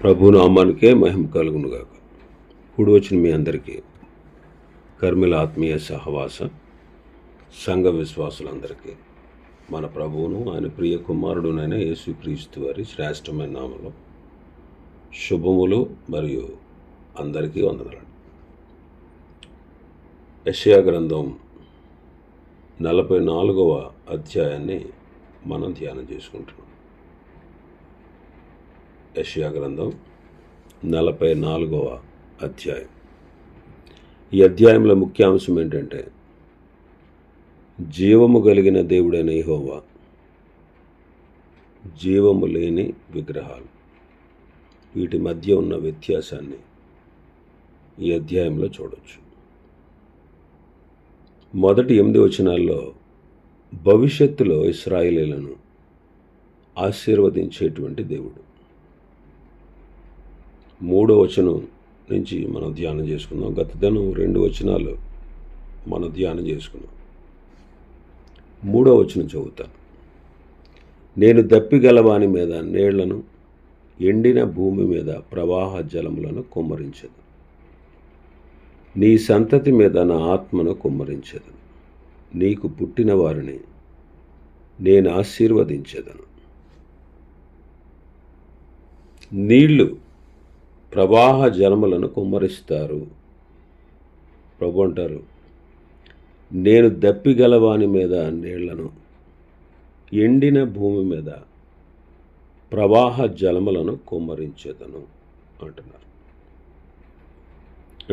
ప్రభు నామానికే మహిమ కలుగునుగాక. కూడి వచ్చిన మీ అందరికీ కర్మిల ఆత్మీయ సహవాస సంఘ విశ్వాసులందరికీ మన ప్రభువును ఆయన ప్రియ కుమారుడునైన యేసుక్రీస్తు వారి శ్రేష్టమైన నామలు శుభములు మరియు అందరికీ వందనాలు. యషయా గ్రంథం నలభై నాలుగవ అధ్యాయాన్ని మనం ధ్యానం చేసుకుంటున్నాం. యెషయా గ్రంథం నలభై నాలుగవ అధ్యాయం. ఈ అధ్యాయంలో ముఖ్యాంశం ఏంటంటే జీవము కలిగిన దేవుడైన ఇహోవా జీవము లేని విగ్రహాలు. వీటి మధ్య ఉన్న వ్యత్యాసాన్ని ఈ అధ్యాయంలో చూడవచ్చు మొదటి ఎనిమిది వచనాల్లో భవిష్యత్తులో ఇస్రాయిలీలను ఆశీర్వదించేటువంటి దేవుడు. మూడో వచనం నుంచి మనం ధ్యానం చేసుకుందాం. గత దినం రెండు వచనాలు మనం ధ్యానం చేసుకున్నాం. మూడో వచనం చదువుతాను. నేను దప్పిగలవాని మీద నీళ్ళను ఎండిన భూమి మీద ప్రవాహ జలములను కుమ్మరించదు నీ సంతతి మీద నా ఆత్మను కుమ్మరించదు నీకు పుట్టిన వారిని నేను ఆశీర్వదించదను. నీళ్ళు ప్రవాహ జలములను కుమ్మరిస్తారు. ప్రభు అంటారు నేను దప్పిగలవాని మీద నీళ్ళను ఎండిన భూమి మీద ప్రవాహ జలములను కుమ్మరించేదను అంటున్నారు.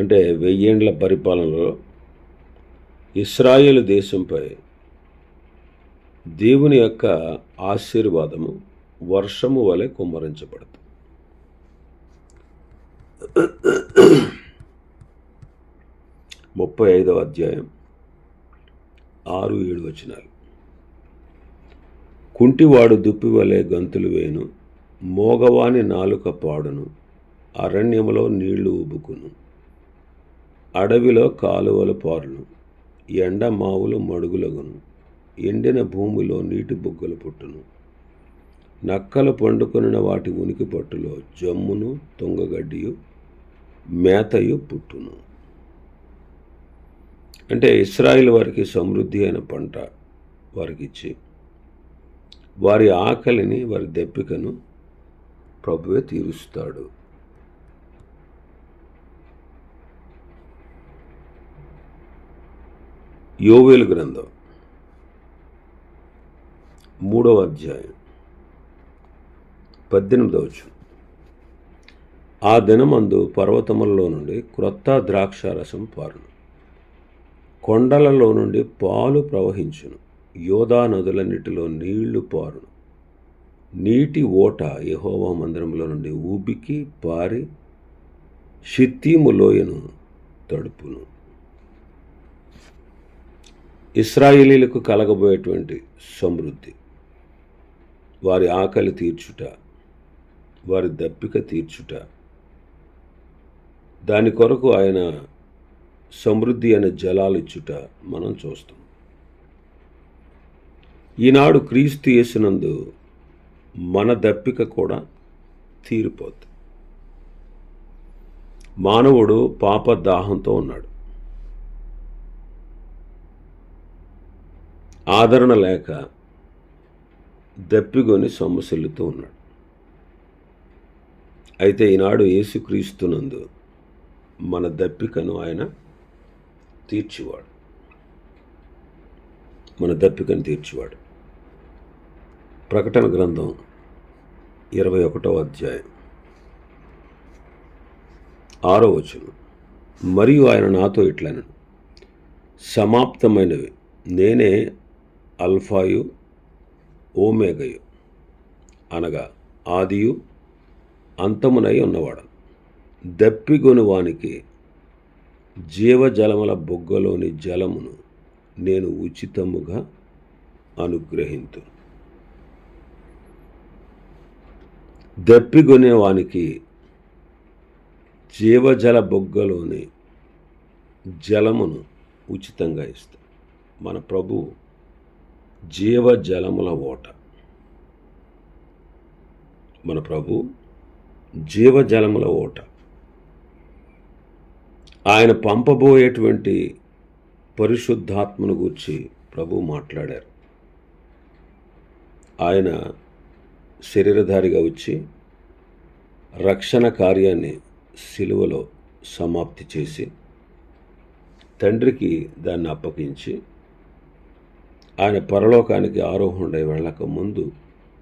అంటే వెయ్యేండ్ల పరిపాలనలో ఇస్రాయేల్ దేశంపై దేవుని యొక్క ఆశీర్వాదము వర్షము వలె కుమ్మరించబడుతుంది. ముప్పై ఐదవ అధ్యాయం ఆరు ఏడు వచనాలు. కుంటివాడు దుప్పి వలె గంతులు వేను మోగవాని నాలుక పాడును అరణ్యములో నీళ్ళు ఉబుకును అడవిలో కాలువలు పారును ఎండ మావులు మడుగులగును ఎండిన భూమిలో నీటి బుగ్గలు పుట్టును నక్కలు పండుకొనిన వాటి ఉనికి పట్టులో జమ్మును తుంగగడ్డియు మేతయు పుట్టును. అంటే ఇస్రాయిల్ వారికి సమృద్ధి అయిన పంట వారికి ఇచ్చి వారి ఆకలిని వారి దెప్పికను ప్రభువే తీరుస్తాడు. యోవేలు గ్రంథం మూడవ అధ్యాయం పద్దెనిమిదవచ్చు ఆ దినమందు పర్వతములలో నుండి క్రొత్త ద్రాక్షారసం పారును. కొండలలో నుండి పాలు ప్రవహించును. యోధా నదులన్నిటిలో నీళ్ళు పారును. నీటి ఓట యహోవా మందిరంలో నుండి ఊబికి పారి షిత్తీము లోయను తడుపును. ఇస్రాయేలీలకు కలగబోయేటువంటి సమృద్ధి. వారి ఆకలి తీర్చుట వారి దప్పిక తీర్చుట దాని కొరకు ఆయన సమృద్ధి అనే జలాలు ఇచ్చుట మనం చూస్తాం. ఈనాడు క్రీస్తు చేసినందు మన దప్పిక కూడా తీరిపోద్ది. మానవుడు పాప దాహంతో ఉన్నాడు. ఆదరణ లేక దప్పిగొని సొమ్మసిల్లుతూ ఉన్నాడు. అయితే ఈనాడు యేసుక్రీస్తునందు మన దప్పికను ఆయన తీర్చివాడు. మన దప్పికను తీర్చివాడు. ప్రకటన గ్రంథం ఇరవై ఒకటవ అధ్యాయం. ఆరో వచనం. మరియు ఆయన నాతో ఇట్లను సమాప్తమైనవి. నేనే అల్ఫాయు ఓమేగయు అనగా ఆదియు అంతమునై ఉన్నవాడు దప్పిగొనువానికి జీవజలముల బొగ్గలోని జలమును నేను ఉచితముగా అనుగ్రహింతు. దప్పిగొనే వానికి జీవజల బొగ్గలోని జలమును ఉచితంగా ఇస్తాం. మన ప్రభు జీవజలముల ఓట. మన ప్రభు జీవజలముల ఓట. ఆయన పంపబోయేటువంటి పరిశుద్ధాత్మను గూర్చి ప్రభు మాట్లాడారు. ఆయన శరీరధారిగా వచ్చి రక్షణ కార్యాన్ని సిలువలో సమాప్తి చేసి తండ్రికి దాన్ని అప్పగించి ఆయన పరలోకానికి ఆరోహణై వెళ్ళక ముందు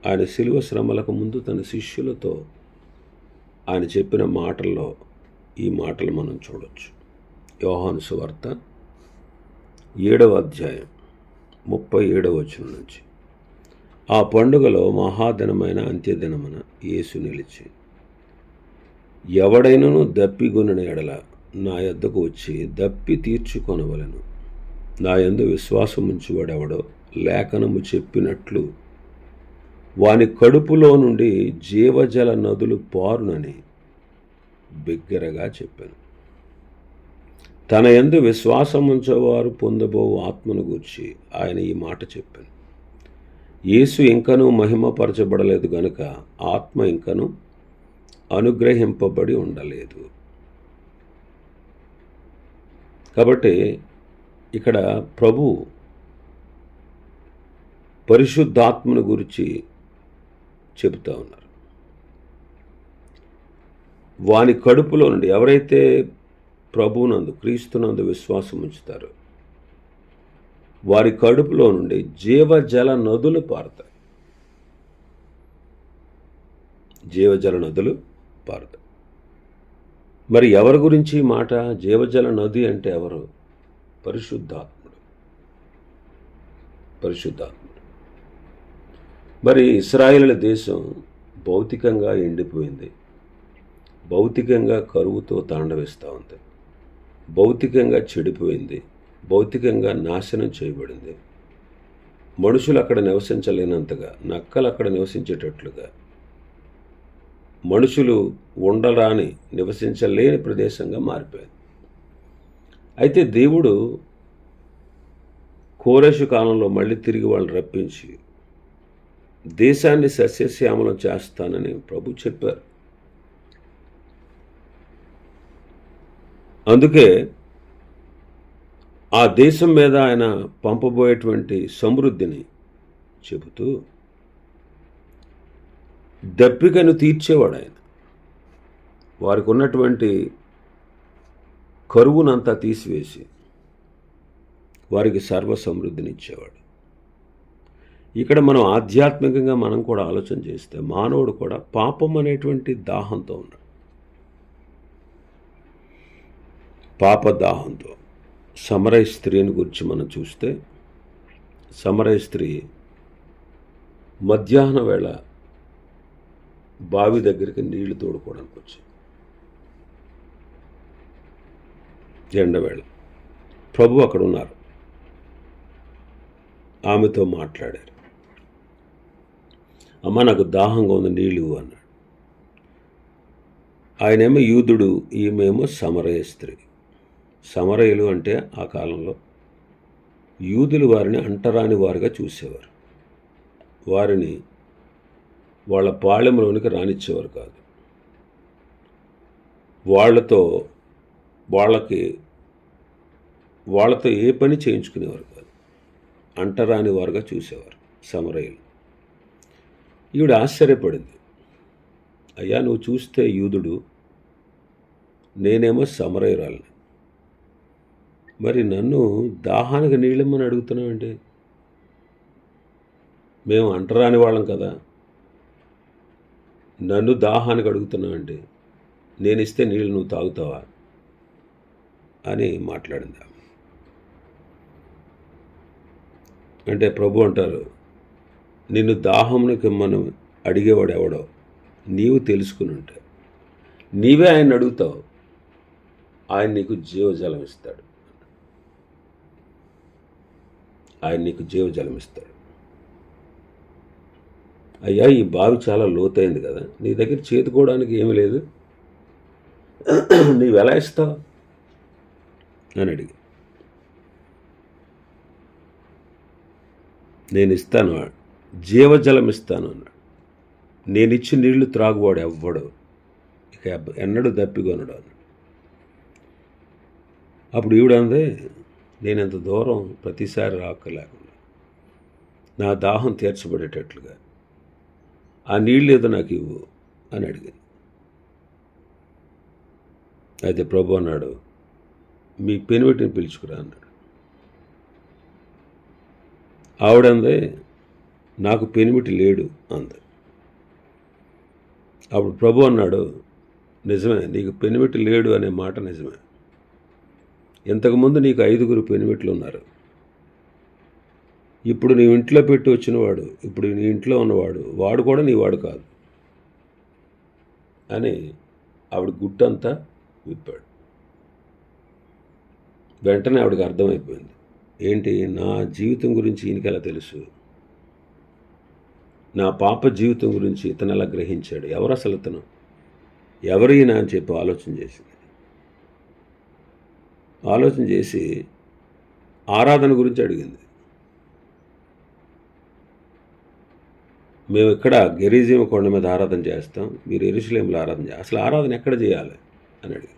ఆయన శిలువ శ్రమలకు ముందు తన శిష్యులతో ఆయన చెప్పిన మాటల్లో ఈ మాటలు మనం చూడొచ్చు. యోహాను సువార్త ఏడవ అధ్యాయం ముప్పై ఏడవ వచనం నుంచి. ఆ పండుగలో మహాదినమైన అంత్యదినమున యేసు నిలిచి ఎవడైనను దప్పిగొనిన ఎడల నా యొద్దకు వచ్చి దప్పి తీర్చుకొనవలను. నా యందు విశ్వాసం ఉంచువాడెవడో లేఖనము చెప్పినట్లు వాని కడుపులో నుండి జీవజల నదులు పారునని బిగ్గరగా చెప్పాను. తన ఎందు విశ్వాసం ఉంచేవారు పొందబో ఆత్మను గూర్చి ఆయన ఈ మాట చెప్పాను. యేసు ఇంకనూ మహిమపరచబడలేదు గనుక ఆత్మ ఇంకను అనుగ్రహింపబడి ఉండలేదు. కాబట్టి ఇక్కడ ప్రభు పరిశుద్ధాత్మను గురించి చెబుతా ఉన్నారు. వాని కడుపులో నుండి ఎవరైతే ప్రభువునందు క్రీస్తునందు విశ్వాసం ఉంచుతారో వారి కడుపులో నుండి జీవజల నదులు పారుతాయి. జీవజల నదులు పారుతాయి. మరి ఎవరి గురించి మాట? జీవజల నది అంటే ఎవరు? పరిశుద్ధాత్ముడు. పరిశుద్ధాత్ముడు. మరి ఇస్రాయేల్ దేశం భౌతికంగా ఎండిపోయింది. భౌతికంగా కరువుతో తాండవిస్తూ ఉంది. భౌతికంగా చెడిపోయింది. భౌతికంగా నాశనం చేయబడింది. మనుషులు అక్కడ నివసించలేనంతగా నక్కలు అక్కడ నివసించేటట్లుగా. మనుషులు ఉండరాని నివసించలేని ప్రదేశంగా మారిపోయింది అయితే దేవుడు కోరేషు కాలంలో మళ్ళీ తిరిగి వాళ్ళని రప్పించి దేశాన్ని సస్యశ్యామలం చేస్తానని ప్రభు చెప్పారు. అందుకే ఆ దేశం మీద ఆయన పంపబోయేటువంటి సమృద్ధిని చెబుతూ దప్పికను తీర్చేవాడు ఆయన. వారికి ఉన్నటువంటి కరువునంతా తీసివేసి వారికి సర్వ సమృద్ధిని ఇచ్చేవాడు ఇక్కడ మనం ఆధ్యాత్మికంగా మనం కూడా ఆలోచన చేస్తే మానవుడు కూడా పాపం అనేటువంటి దాహంతో ఉన్నాడు. పాప దాహంతో సమరయ స్త్రీని గురించి మనం చూస్తే సమరయ స్త్రీ మధ్యాహ్న వేళ బావి దగ్గరికి నీళ్ళు తోడుకోవడానికి వచ్చింది. ఎండవేళ ప్రభు అక్కడ ఉన్నారు. ఆమెతో మాట్లాడారు. అమ్మ నాకు దాహంగా ఉంది నీళ్ళు అన్నాడు. ఆయనేమో యూదుడు ఈమెమో సమరయ స్త్రీ. సమరయులు అంటే ఆ కాలంలో యూదులు వారిని అంటరాని వారుగా చూసేవారు. వారిని వాళ్ళ పాళెంలోనికి రానిచ్చేవారు కాదు. వాళ్ళతో వాళ్ళకి వాళ్ళతో ఏ పని చేయించుకునేవారు కాదు. అంటరాని వారుగా చూసేవారు సమరయులు. ఈవిడ ఆశ్చర్యపడింది. అయ్యా నువ్వు చూస్తే యూదుడు నేనేమో సమరయురాలని. మరి నన్ను దాహానికి నీళ్ళమ్మని అడుగుతున్నామండి మేము అంటరాని వాళ్ళం కదా. నన్ను దాహానికి అడుగుతున్నామండి నేను ఇస్తే నీళ్ళు నువ్వు తాగుతావా? అని మాట్లాడింది అంటే ప్రభు అంటారు నిన్ను దాహమునికి మనం అడిగేవాడు ఎవడో? నీవు తెలుసుకుని ఉంటే నీవే ఆయన అడుగుతావు. ఆయన నీకు జీవజలం ఇస్తాడు. ఆయన నీకు జీవజలం ఇస్తాడు. అయ్యా ఈ బావి చాలా లోతైంది కదా. నీ దగ్గర చేతుకోవడానికి ఏమీ లేదు. నీవు ఎలా ఇస్తావు? అని అడిగి. నేను ఇస్తాను జీవజలం ఇస్తాను అన్నాడు. నేను ఇచ్చి నీళ్ళు త్రాగువాడు ఎవ్వడు. ఇక ఎన్నడూ దప్పికొనడు అన్నాడు. అప్పుడు ఈవిడంది నేను దూరం ప్రతిసారి రాకలేకుండా. నా దాహం తీర్చబడేటట్లుగా. ఆ నీళ్ళు ఏదో నాకు ఇవ్వు అని అడిగింది. అయితే ప్రభు అన్నాడు మీ పెనివెట్టిని పిలుచుకురా అన్నాడు. ఆవిడంది నాకు పెనిమిటి లేడు అంది. అప్పుడు ప్రభు అన్నాడు నిజమే నీకు పెనిమిటి లేడు అనే మాట నిజమే. ఇంతకుముందు నీకు ఐదుగురు పెనిమిట్లు ఉన్నారు ఇప్పుడు నీ ఇంట్లో పెట్టి వచ్చినవాడు ఇప్పుడు నీ ఇంట్లో ఉన్నవాడు వాడు కూడా నీ వాడు కాదు. అని ఆవిడ గుట్టంతా విప్పాడు. వెంటనే ఆవిడకి అర్థమైపోయింది. ఏంటి నా జీవితం గురించి ఈయనకి ఎలా తెలుసు? నా పాప జీవితం గురించి ఇతను ఎలా గ్రహించాడు? ఎవరు అసలు ఇతను? ఎవరు ఈయన అని చెప్పి ఆలోచన చేసింది. ఆలోచన చేసి ఆరాధన గురించి అడిగింది. మేము ఇక్కడ గెరీజీమ కొండ మీద ఆరాధన చేస్తాం మీరు ఎరుసలేంలో ఆరాధన చేయాలి అసలు ఆరాధన ఎక్కడ చేయాలి? అని అడిగి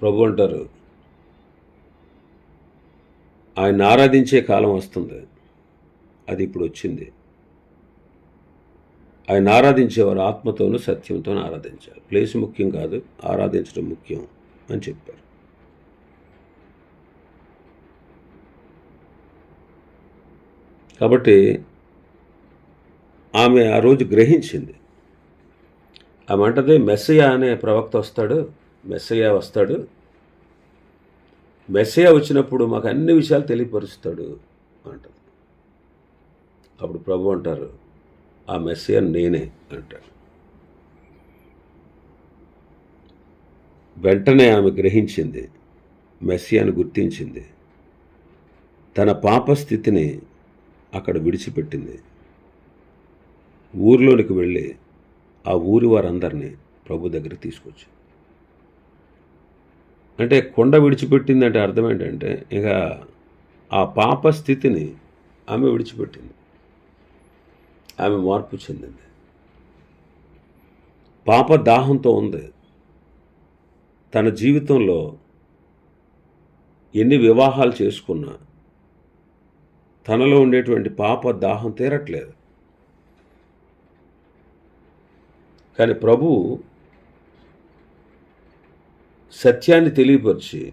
ప్రభు అంటారు ఆయన ఆరాధించే కాలం వస్తుంది అది ఇప్పుడు వచ్చింది. ఆయన ఆరాధించేవారు ఆత్మతోనూ సత్యంతోనూ ఆరాధించాలి. ప్లేస్ ముఖ్యం కాదు ఆరాధించడం ముఖ్యం. అని చెప్పారు. కాబట్టి ఆమె ఆ రోజు గ్రహించింది. ఆమె అంటది మెస్సయ్య అనే ప్రవక్త వస్తాడు మెస్సయ్య వస్తాడు. మెస్సయ్య వచ్చినప్పుడు మాకు అన్ని విషయాలు తెలియపరుస్తాడు అంటది. అప్పుడు ప్రభు అంటారు ఆ మెస్సయ్య నేనే అంటాడు వెంటనే ఆమె గ్రహించింది మెస్సియాను గుర్తించింది. తన పాప స్థితిని అక్కడ విడిచిపెట్టింది. ఊర్లోనికి వెళ్ళి ఆ ఊరి వారందరినీ ప్రభు దగ్గర తీసుకొచ్చి అంటే కొండ విడిచిపెట్టింది అంటే అర్థం ఏంటంటే ఇక ఆ పాప స్థితిని ఆమె విడిచిపెట్టింది. ఆమె మార్పు చెందింది. పాప దాహంతో ఉంది. తన జీవితంలో ఎన్ని వివాహాలు చేసుకున్నా తనలో ఉండేటువంటి పాప దాహం తీరట్లేదు. కానీ ప్రభు సత్యాన్ని తెలియపరిచి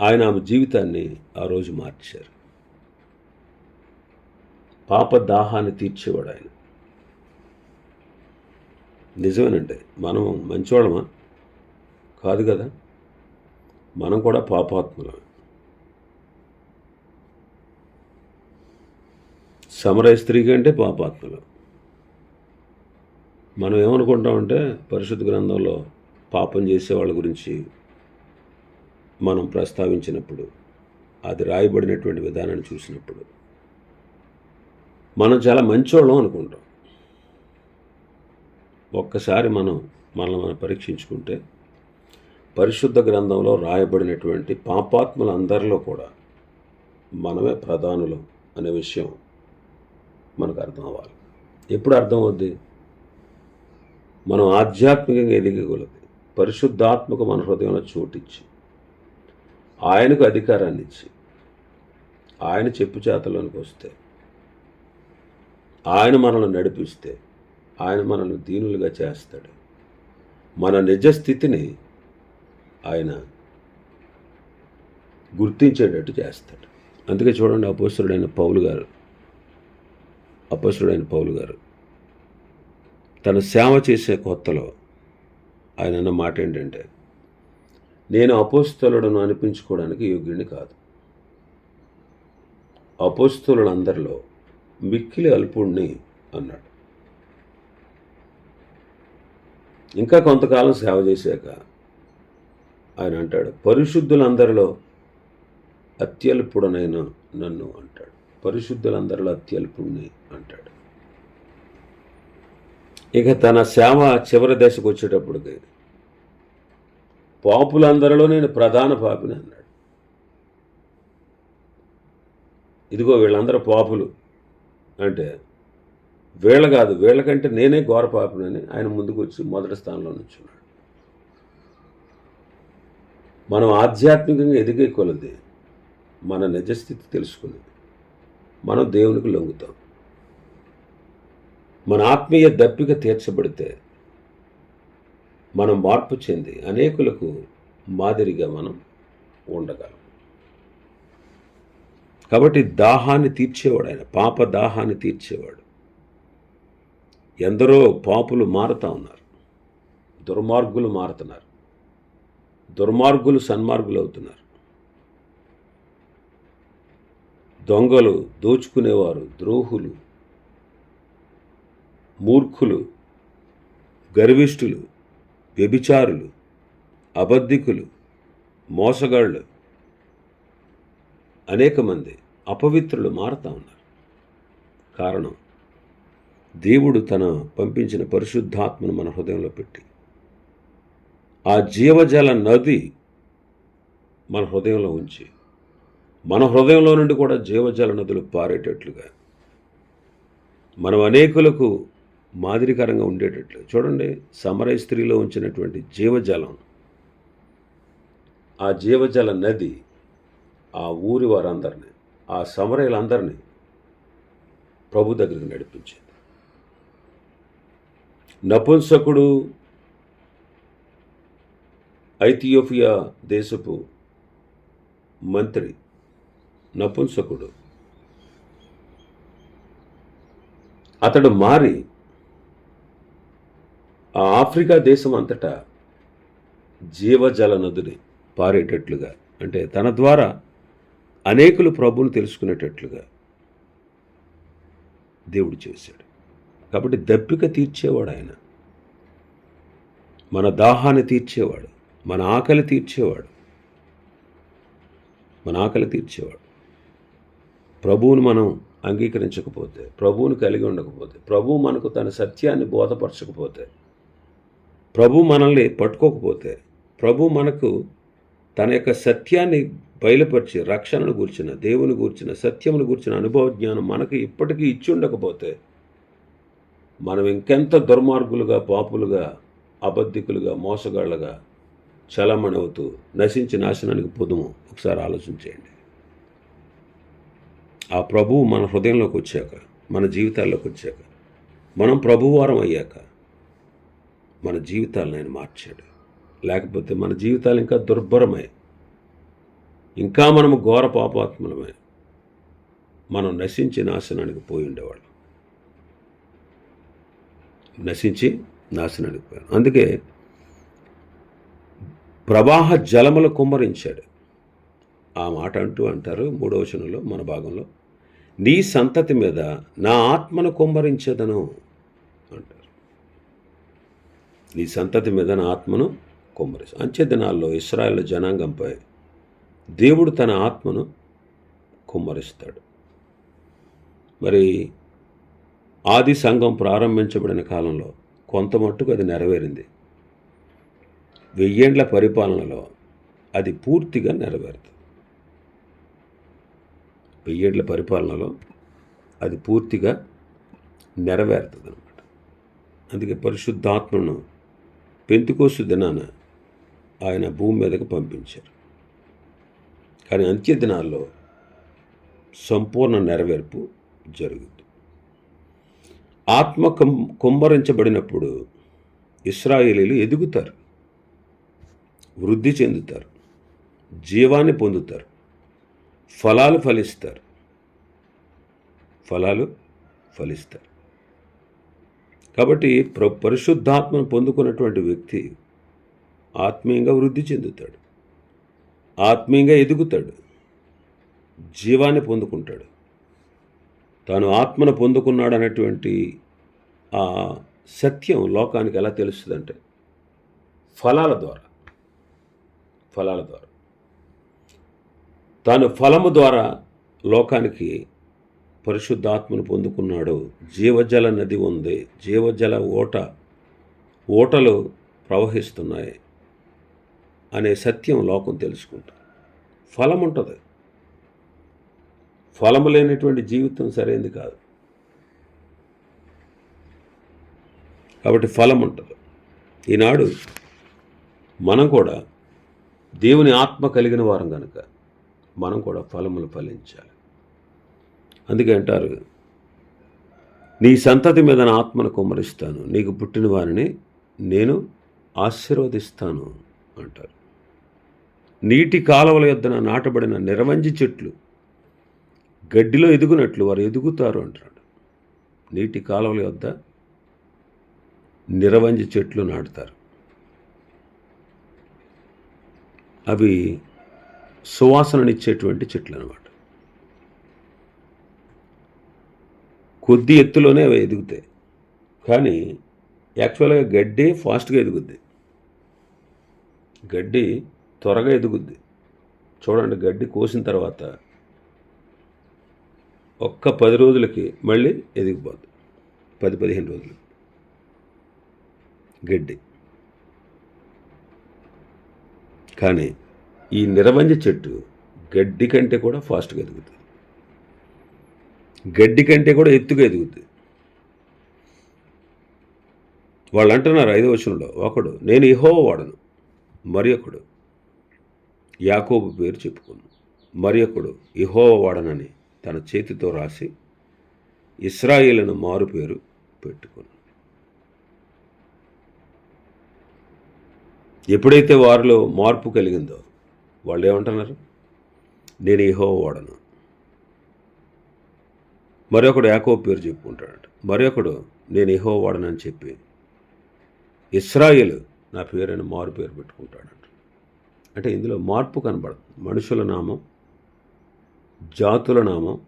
ఆయన ఆమె జీవితాన్ని ఆ రోజు మార్చారు. పాప దాహాన్ని తీర్చేవాడు ఆయన. నిజమేనండి. మనం మంచివాళ్ళమా కాదు కదా. మనం కూడా పాపాత్ములమే సమరయ స్త్రీ కంటే పాపాత్ములు. మనం ఏమనుకుంటామంటే పరిశుద్ధ గ్రంథంలో పాపం చేసే వాళ్ళ గురించి మనం ప్రస్తావించినప్పుడు అది రాయబడినటువంటి విధానాన్ని చూసినప్పుడు మనం చాలా మంచోళ్ళం అనుకుంటాం. ఒక్కసారి మనం మనల్ని మనం పరీక్షించుకుంటే పరిశుద్ధ గ్రంథంలో రాయబడినటువంటి పాపాత్ములందరిలో కూడా మనమే ప్రధానులం అనే విషయం మనకు అర్థం అవ్వాలి ఎప్పుడు అర్థమవుద్ది? మనం ఆధ్యాత్మికంగా ఎదిగగలది పరిశుద్ధాత్మక మన హృదయంలో చోటిచ్చి ఆయనకు అధికారాన్ని ఇచ్చి ఆయన చెప్పు చేతలోనికి వస్తే ఆయన మనల్ని నడిపిస్తే ఆయన మనల్ని దీనులుగా చేస్తాడు. మన నిజ స్థితిని ఆయన గుర్తించేటట్టు చేస్తాడు. అందుకే చూడండి అపోసురుడైన పౌలు గారు అపోస్తుడైన పౌలు గారు తన సేవ చేసే కొత్తలో ఆయన అన్న మాట ఏంటంటే నేను అపోస్తలుడను అనిపించుకోవడానికి యోగ్యుడిని కాదు. అపోస్తులందరిలో మిక్కిలి అల్పుణ్ణి అన్నాడు. ఇంకా కొంతకాలం సేవ చేశాక ఆయన అంటాడు పరిశుద్ధులందరిలో అత్యల్పుడనైన నన్ను అంటాడు. పరిశుద్ధులందరిలో అత్యల్పుడిని అంటాడు. ఇక తన సేవ చివరి దశకు వచ్చేటప్పటికి పాపులందరిలో నేను ప్రధాన పాపిని అన్నాడు. ఇదిగో వీళ్ళందరూ పాపులు అంటే వీళ్ళ కాదు వీళ్ళకంటే నేనే ఘోరపాపనని ఆయన ముందుకు వచ్చి మొదటి స్థానంలో నుంచున్నాడు మనం ఆధ్యాత్మికంగా ఎదిగే కొలది మన నిజస్థితి తెలుసుకుని మనం దేవునికి లొంగుతాం. మన ఆత్మీయ దప్పిక తీర్చబడితే మనం మార్పు చెంది అనేకులకు మాదిరిగా మనం ఉండగలం. కాబట్టి దాహాన్ని తీర్చేవాడు ఆయన పాప దాహాన్ని తీర్చేవాడు. ఎందరో పాపులు మారుతా ఉన్నారు. దుర్మార్గులు మారుతున్నారు. దుర్మార్గులు సన్మార్గులు అవుతున్నారు దొంగలు దోచుకునేవారు ద్రోహులు మూర్ఖులు గర్విష్ఠులు వ్యభిచారులు అబద్ధికులు మోసగాళ్ళు అనేక మంది అపవిత్రులు మారుతా ఉన్నారు. కారణం దేవుడు తన పంపించిన పరిశుద్ధాత్మను మన హృదయంలో పెట్టి ఆ జీవజల నది మన హృదయంలో ఉంచి మన హృదయంలో నుండి కూడా జీవజల నదులు పారేటట్లుగా మనం అనేకులకు మాదిరికరంగా ఉండేటట్లు. చూడండి సమరయ స్త్రీలో ఉంచినటువంటి జీవజలం ఆ జీవజల నది ఆ ఊరి వారందరినీ ఆ సమరయులందరినీ ప్రభు దగ్గరికి నడిపించింది. నపుంసకుడు ఐథియోపియా దేశపు మంత్రి నపుంసకుడు. అతడు మారి ఆ ఆఫ్రికా దేశం అంతటా జీవజల నదిని పారేటట్లుగా అంటే తన ద్వారా అనేకులు ప్రభువును తెలుసుకునేటట్లుగా దేవుడు చేశాడు. కాబట్టి దప్పిక తీర్చేవాడు ఆయన. మన దాహాన్ని తీర్చేవాడు. మన ఆకలి తీర్చేవాడు. మన ఆకలి తీర్చేవాడు. ప్రభువును మనం అంగీకరించకపోతే ప్రభువును కలిగి ఉండకపోతే ప్రభు మనకు తన సత్యాన్ని బోధపరచకపోతే ప్రభు మనల్ని పట్టుకోకపోతే ప్రభు మనకు తన యొక్క సత్యాన్ని బయలుపరిచి రక్షణను గూర్చిన దేవుని గూర్చిన సత్యమును గూర్చిన అనుభవ జ్ఞానం మనకు ఇప్పటికీ ఇచ్చి ఉండకపోతే మనం ఇంకెంత దుర్మార్గులుగా పాపులుగా అబద్ధికులుగా మోసగాళ్ళగా చలమణవుతూ నశించి నాశనానికి పొదుము? ఒకసారి ఆలోచించేయండి. ఆ ప్రభువు మన హృదయంలోకి వచ్చాక మన జీవితాల్లోకి వచ్చాక మనం ప్రభువారం అయ్యాక మన జీవితాలను ఆయన మార్చాడు. లేకపోతే మన జీవితాలు ఇంకా దుర్భరమై ఇంకా మనము ఘోర పాపాత్మలమై మనం నశించి నాశనానికి పోయి ఉండేవాళ్ళం. నశించి నాశనానికి పోయాం అందుకే ప్రవాహ జలములు కుమ్మరించాడు. ఆ మాట అంటూ అంటారు మూడవచనంలో మన భాగంలో నీ సంతతి మీద నా ఆత్మను కుమ్మరించదను అంటారు. నీ సంతతి మీద నా ఆత్మను కుమ్మరిస్తాను అంచె దినాల్లో ఇస్రాయల్ జనాంగంపై దేవుడు తన ఆత్మను కుమ్మరిస్తాడు. మరి ఆది సంఘం ప్రారంభించబడిన కాలంలో కొంత మట్టుకు అది నెరవేరింది. వెయ్యేండ్ల పరిపాలనలో అది పూర్తిగా నెరవేరుతుంది. వెయ్యేండ్ల పరిపాలనలో అది పూర్తిగా నెరవేరుతుంది అనమాట అందుకే పరిశుద్ధాత్మను పెంతుకోసు దినాన ఆయన భూమి మీదకు పంపించారు. కానీ అంత్య దినాల్లో సంపూర్ణ నెరవేర్పు జరుగుతుంది. ఆత్మ కం కుమ్మరించబడినప్పుడు ఇస్రాయేలీలు ఎదుగుతారు వృద్ధి చెందుతారు జీవాన్ని పొందుతారు ఫలాలు ఫలిస్తారు. ఫలాలు ఫలిస్తారు. కాబట్టి ప్ర పరిశుద్ధాత్మను పొందుకున్నటువంటి వ్యక్తి ఆత్మీయంగా వృద్ధి చెందుతాడు ఆత్మీయంగా ఎదుగుతాడు జీవాన్ని పొందుకుంటాడు. తాను ఆత్మను పొందుకున్నాడు అనేటువంటి ఆ సత్యం లోకానికి ఎలా తెలుస్తుందంటే ఫలాల ద్వారా ఫలాల ద్వారా. తాను ఫలము ద్వారా లోకానికి పరిశుద్ధాత్మను పొందుకున్నాడు. జీవజల నది ఉంది. జీవజల ఓట ఓటలు ప్రవహిస్తున్నాయి అనే సత్యం లోకం తెలుసుకుంటుంది. ఫలం ఉంటుంది ఫలము లేనటువంటి జీవితం సరైనది కాదు. కాబట్టి ఫలం ఉంటుంది ఈనాడు మనం కూడా దేవుని ఆత్మ కలిగిన వారం కనుక మనం కూడా ఫలములు ఫలించాలి. అందుకే అంటారు నీ సంతతి మీద నా ఆత్మను కుమ్మరిస్తాను నీకు పుట్టిన వారిని నేను ఆశీర్వదిస్తాను అంటారు. నీటి కాలువల యొద్దన నాటబడిన నిరవంజి చెట్లు గడ్డిలో ఎదుగునట్లు వారు ఎదుగుతారు అంటున్నాడు. నీటి కాలువల వద్ద నిరవంజి చెట్లు నాటుతారు. అవి సువాసననిచ్చేటువంటి చెట్లు అనమాట కొద్ది ఎత్తులోనే అవి ఎదుగుతాయి. కానీ యాక్చువల్గా గడ్డి ఫాస్ట్గా ఎదుగుద్ది. గడ్డి త్వరగా ఎదుగుద్ది. చూడండి గడ్డి కోసిన తర్వాత ఒక్క పది రోజులకి మళ్ళీ ఎదిగిపోద్ది. పది పదిహేను రోజులు. గడ్డి. కానీ ఈ నిరవంజ చెట్టు గడ్డి కంటే కూడా ఫాస్ట్గా ఎదుగుతుంది. గడ్డి కంటే కూడా ఎత్తుగా ఎదుగుతుంది వాళ్ళు అంటున్నారు ఐదో వచనంలో ఒకడు నేను ఇహోవ వాడను మరి ఒకడు. యాకోబు పేరు చెప్పుకున్నాను మరి ఒకడు ఇహో వాడనని తన చేతితో రాసి ఇస్రాయిలను మారుపేరు పెట్టుకున్నాడు. ఎప్పుడైతే వారిలో మార్పు కలిగిందో వాళ్ళు ఏమంటున్నారు? నేను ఇహో వాడను. మరొకడు యాకో పేరు చెప్పుకుంటాడట. మరొకడు నేను ఇహో వాడనని చెప్పి ఇస్రాయిల్ నా పేరైన మారు పేరు పెట్టుకుంటాడట. అంటే ఇందులో మార్పు కనబడుతుంది మనుషుల నామం జాతుల నామం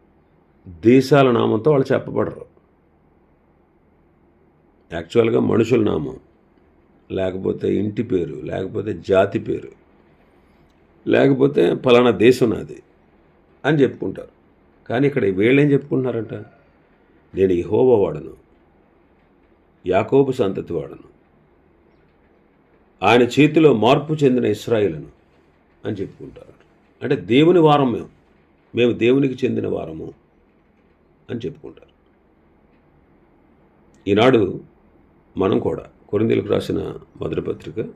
దేశాల నామంతో వాళ్ళు చెప్పబడరు. యాక్చువల్గా మనుషుల నామం లేకపోతే ఇంటి పేరు లేకపోతే జాతి పేరు లేకపోతే ఫలానా దేశం నాది అని చెప్పుకుంటారు. కానీ ఇక్కడ వీళ్ళు ఏం చెప్పుకుంటున్నారంట? నేను ఇహోవ వాడను యాకోబు సంతతి వాడను ఆయన చేతిలో మార్పు చెందిన ఇస్రాయిలను అని చెప్పుకుంటారు. అంటే దేవుని వారం మేము. మేము దేవునికి చెందిన వారము అని చెప్పుకుంటారు. ఈనాడు మనం కూడా కొరిందీలకు రాసిన మొదటి పత్రిక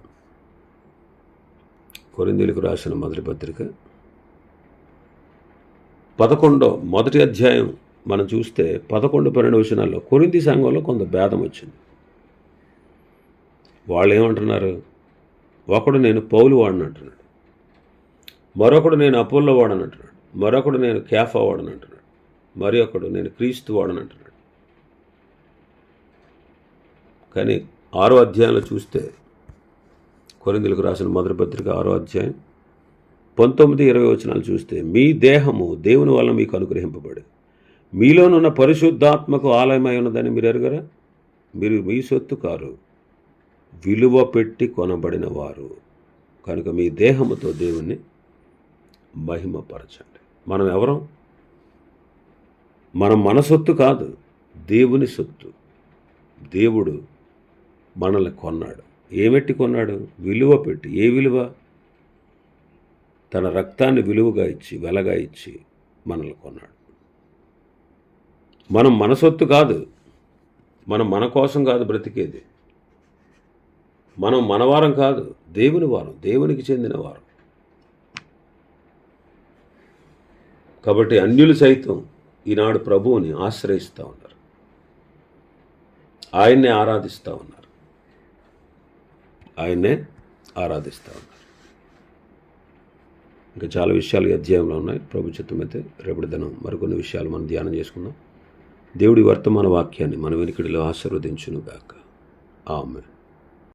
కొరిందీలకు రాసిన మొదటి పత్రిక పదకొండో మొదటి అధ్యాయం మనం చూస్తే పదకొండు పన్నెండు విషయాల్లో కొరింది సంఘంలో కొంత భేదం వచ్చింది. వాళ్ళు ఏమంటున్నారు? ఒకడు నేను పౌలు వాడిని అంటున్నాడు. మరొకడు నేను అపోల్లో వాడని అంటున్నాడు. మరొకడు నేను క్యాఫా వాడని అంటున్నాడు. మరి ఒకడు నేను క్రీస్తు వాడని అంటున్నాడు. కానీ ఆరో అధ్యాయంలో చూస్తే కొరిందులకు రాసిన మొదటి పత్రిక ఆరో అధ్యాయం పంతొమ్మిది ఇరవై వచనాలు చూస్తే మీ దేహము దేవుని వల్ల మీకు అనుగ్రహింపబడి మీలోనున్న పరిశుద్ధాత్మకు ఆలయమై ఉన్నదని మీరు ఎరగరా? మీరు మీ సొత్తు కారు. విలువ పెట్టి కొనబడిన వారు. కనుక మీ దేహముతో దేవుణ్ణి మహిమపరచండి. మనం ఎవరం? మనం మన సొత్తు కాదు దేవుని సొత్తు. దేవుడు మనల్ని కొన్నాడు. ఏమెట్టి కొన్నాడు? విలువ పెట్టి. ఏ విలువ? తన రక్తాన్ని విలువగా ఇచ్చి వెలగా ఇచ్చి మనల్ని కొన్నాడు. మనం మన సొత్తు కాదు. మనం మన కోసం కాదు బ్రతికేది. మనం మనవారం కాదు దేవుని వారం దేవునికి చెందిన వారం. కాబట్టి అన్యులు సైతం ఈనాడు ప్రభువుని ఆశ్రయిస్తూ ఉన్నారు. ఆయన్నే ఆరాధిస్తూ ఉన్నారు. ఆయన్నే ఆరాధిస్తూ ఉన్నారు. ఇంకా చాలా విషయాలు అధ్యాయంలో ఉన్నాయి. ప్రభు చిత్తమైతే రేపటి దినం మరికొన్ని విషయాలు మనం ధ్యానం చేసుకుందాం. దేవుడి వర్తమాన వాక్యాన్ని మన వెనుకడిలో ఆశీర్వదించునుగాక. ఆమె